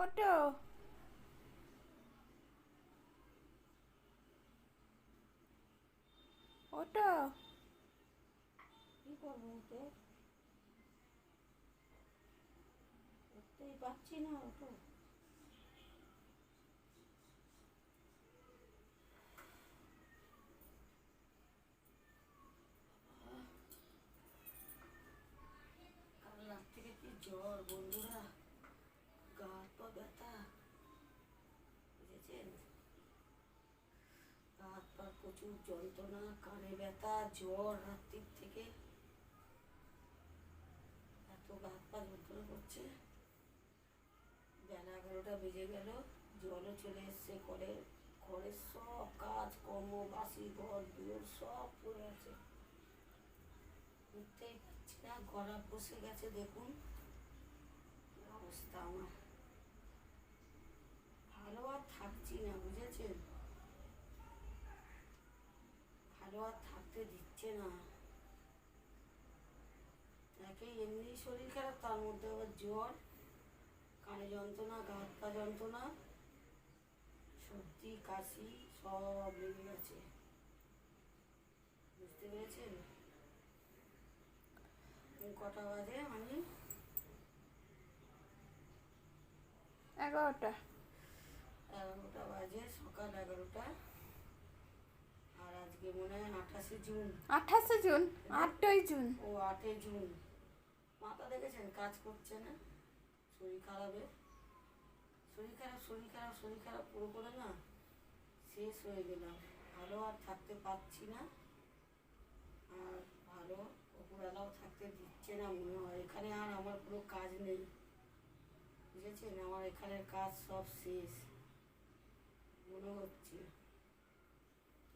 ওটো ওটো কি করব ওকে? উঠতেই পারছি না ওটো কাল রাত কি জ্বর বন্ধুরা? বুঝেছেন হাত পা প্রচুর যন্ত্রণা, কানে ব্যথা, জ্বর, রাত্রির থেকে এত গা হাত পা যন্ত্রণা করছে। বেলা এগারোটা বেজে গেল, জলও চলে এসছে ঘরে ঘরের সব কাজ, কর্ম, বাসি ঘর, দুয়ার সব পড়ে আছে। উঠতেই পারছি না, গলা বসে গেছে, দেখুন। অবস্থা আমার। ভালো আর থাকছি না, বুঝেছেন? ভালো আর থাকতে দিচ্ছে না। একে এমনি শরীর খারাপ, তার মধ্যে আবার জ্বর, কানে যন্ত্রণা, গা পা যন্ত্রণা, সর্দি, কাশি, সব লেগে গেছে। বুঝতে পেরেছেন? কটা বাজে আমি এগারোটা। এগারোটা বাজে সকাল এগারোটা। আর আজকে মনে হয় আঠাশে জুন। আঠাশে জুন? আটই জুন? ও আটই জুন। মাথা দেখেছেন? কাজ করছে না? শরীর খারাপে শরীর খারাপ শরীর খারাপ শরীর খারাপ পুরো করে না? শেষ হয়ে গেলাম। ভালো আর থাকতে পারছি না। আর ভালো ওপরওয়ালাও থাকতে দিচ্ছে না মনে হয়। এখানে আর আমার কোনো কাজ নেই। বুঝেছেন? আমার এখানের কাজ সব শেষ। মনে হচ্ছে।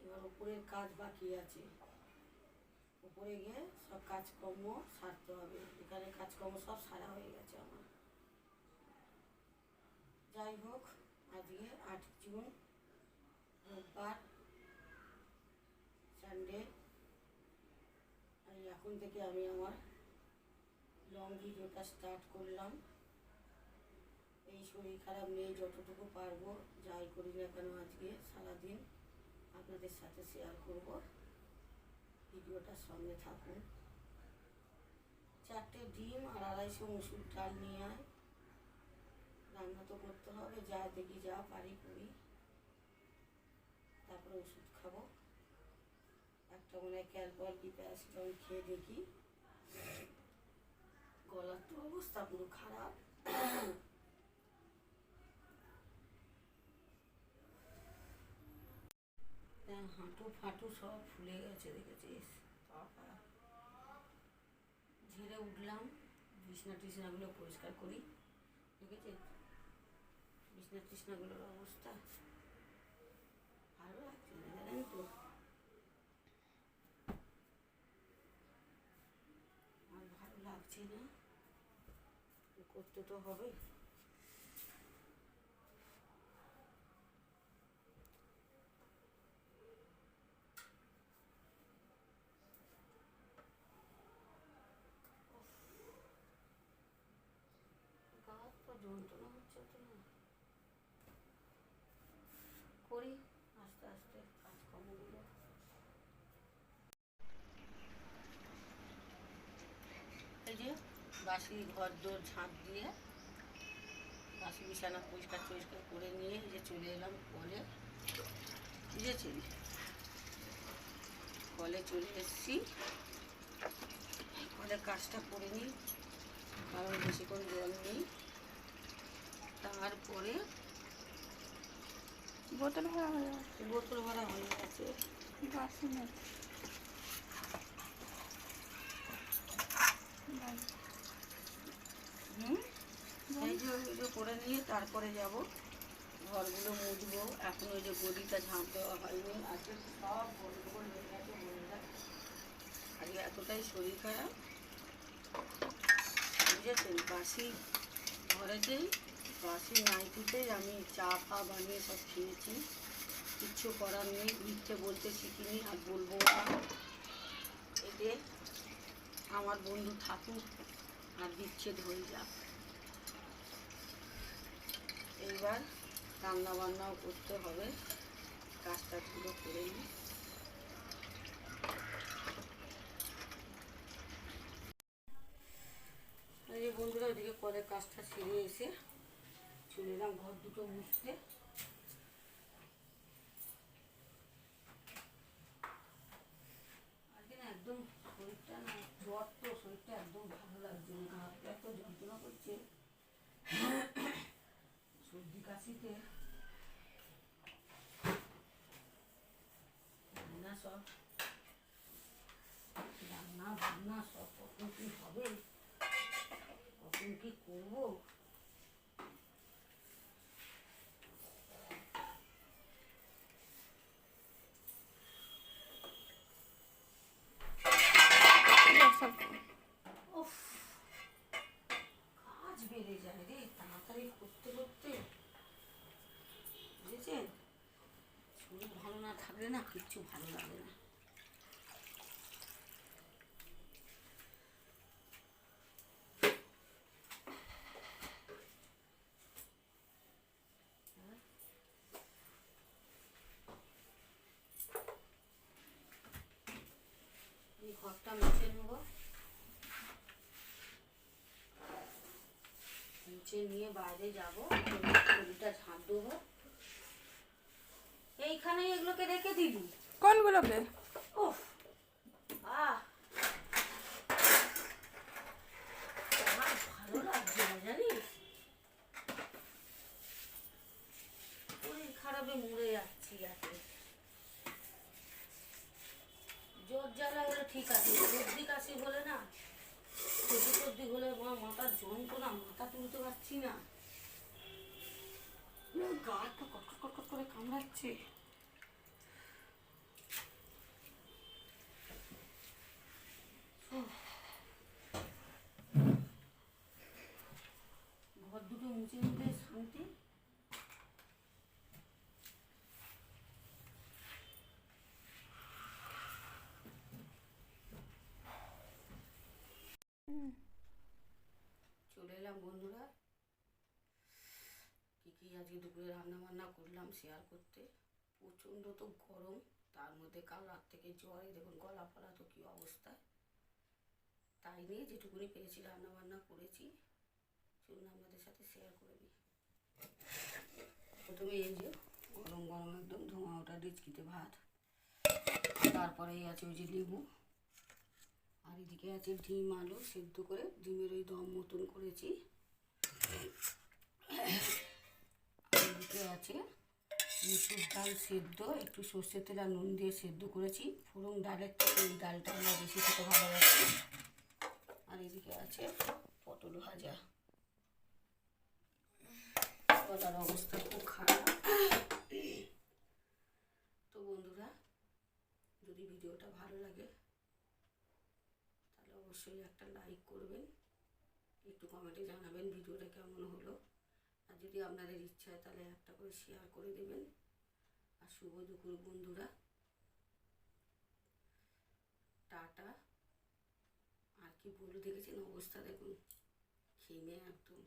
এবার উপরের কাজ বাকি আছে। উপরে গিয়ে সব কাজকর্ম সারতে হবে। এখানে কাজকর্ম সব সারা হয়ে গেছে আমার। যাই হোক, আজকে আট জুন, রোববার, সানডে। এখন থেকে আমি আমার লং ভিডিওটা স্টার্ট করলাম। শরীর খারাপ নেই, যতটুকু পারব, যাই করি না কেন আজকে সারাদিন আপনাদের সাথে শেয়ার করব। ভিডিওটার সঙ্গে থাকুন। চারটে ডিম আর আড়াইশো মুসুর ডাল নিয়ে আয়। রান্না তো করতে হবে, যা দেখি যা পারি করি। তারপরে ওষুধ খাব। একটা মনে হয় ক্যালপল কি প্যারাসিটামল খেয়ে দেখি। গলার তো অবস্থা পুরো খারাপ হ্যাঁ, হাঁটু ফাটু সব ফুলে গেছে, দেখেছিস? বাবা। ঝেড়ে উঠলাম, বিছনা টিছনাগুলো পরিষ্কার করি, দেখেছিস? বিছনা টিছনাগুলোর অবস্থা ভালো লাগছে তো? আর ভালো লাগছে না। করতে তো হবে গা হাত পা যন্ত্রণা হচ্ছে তো না। করি, আস্তে আস্তে এই যে বাসি ঘর দোর ঝাঁপ দিয়ে বাসি বিছানা পরিষ্কার পরিষ্কার করে নিয়ে যে চলে এলাম কলে। বুঝেছেন? কলে চলে এসেছি। কলে কাজটা করে নিই, কারণ বেশিক্ষণ জল নেই। তারপরে বোতল ভরা হয়ে গেছে বোতল ভরা হয়ে গেছে বাসি। নেই হুম এই যে ওই করে নিয়ে তারপরে যাব। ঘরগুলো মুছবো। এখন ওই যে গদিটা ঝাঁপ দেওয়া হয়নি। আজকে সব গন্ডগোল হয়ে গেছে আজকে এতটাই শরীর খারাপ। বুঝেছেন বাসি ঘরেতেই বাসি নাইটিতেই আমি চা ফা বানিয়ে সব খেয়েছি। কিচ্ছু করার নেই, মিথ্যে বলতে শিখিনি, আর বলব না। এতে আমার বন্ধু থাকুক আর বিচ্ছেদ হয়ে যাক। এইবার রান্না বান্নাও করতে হবে। কাজ টাজগুলো করে নিই বন্ধুরা, ওইদিকে কলের কাজটা সেরে এসে চলে এলাম ঘর দুটো মুছতে। আজকে না একদম শরীরটা না, জ্বর তো, শরীরটা একদম ভালো লাগছে না। গা হাত এত যন্ত্রণা করছে। সর্দি কাশিতে। রান্না সব। রান্না বান্না সব কখন কি হবে? কখন কি করব? সব কাজ বেড়ে যায় রে, তাড়াতাড়ি করতে করতে। বুঝেছেন? শরীর ভালো না থাকলে না কিচ্ছু ভালো লাগে না এই ঘরটা মুছে নেব মুছে নিয়ে বাইরে যাব। গলিটা ঝাঁট দেবো এইখানে এগুলোকে রেখে দিবি। কোনগুলোকে? উফ আহ। ভালো লাগছে না জানিস? শরীর খারাপে মরে যাচ্ছি আজকে। জ্বর জ্বালা হলে ঠিক আছে সর্দি কাশি হলে না? সর্দি হলে আমার মাথার যন্ত্রণা, মাথা তুলতে পারছি না। গা তো কটকট কটকট করে কামড়াচ্ছে। ঘর দুটো মুছে নিতে শান্তি? চলে এলাম বন্ধুরা। কি কি আজকে দুপুরে রান্না বান্না করলাম শেয়ার করতে। প্রচণ্ড তো গরম, তার মধ্যে কাল রাত থেকে জ্বরে দেখুন গলা ফলা তো কী অবস্থা। তাই নিয়ে যেটুকুনি পেরেছি রান্না বান্না করেছি, চলুন আপনাদের সাথে শেয়ার করে দিই প্রথমে এই যে গরম গরম একদম ধোঁয়া ওটা ডিচকিতে ভাত তারপরে আছে ওই যে লেবু। আর এদিকে আছে ডিম আলু সেদ্ধ করে, ডিমের ওই দম মতন করেছি। এদিকে আছে মুসুর ডাল সেদ্ধ, একটু সর্ষের তেল আর নুন দিয়ে সেদ্ধ করেছি। ফোড়ন ডালের থেকে এই ডালটা আমরা বেশি খেতে ভালোবাসি। আর এদিকে আছে পটল ভাজা। গলার অবস্থা খুব খারাপ। তো বন্ধুরা, যদি ভিডিওটা ভালো লাগে অবশ্যই একটা লাইক করবেন। একটু কমেন্টে জানাবেন ভিডিওটা কেমন হলো। আর যদি আপনাদের ইচ্ছা হয় তাহলে একটা করে শেয়ার করে দেবেন। আর শুভ দুপুর বন্ধুরা। টাটা। আর কি বলে দেখেছেন অবস্থা দেখুন? খেমে একদম।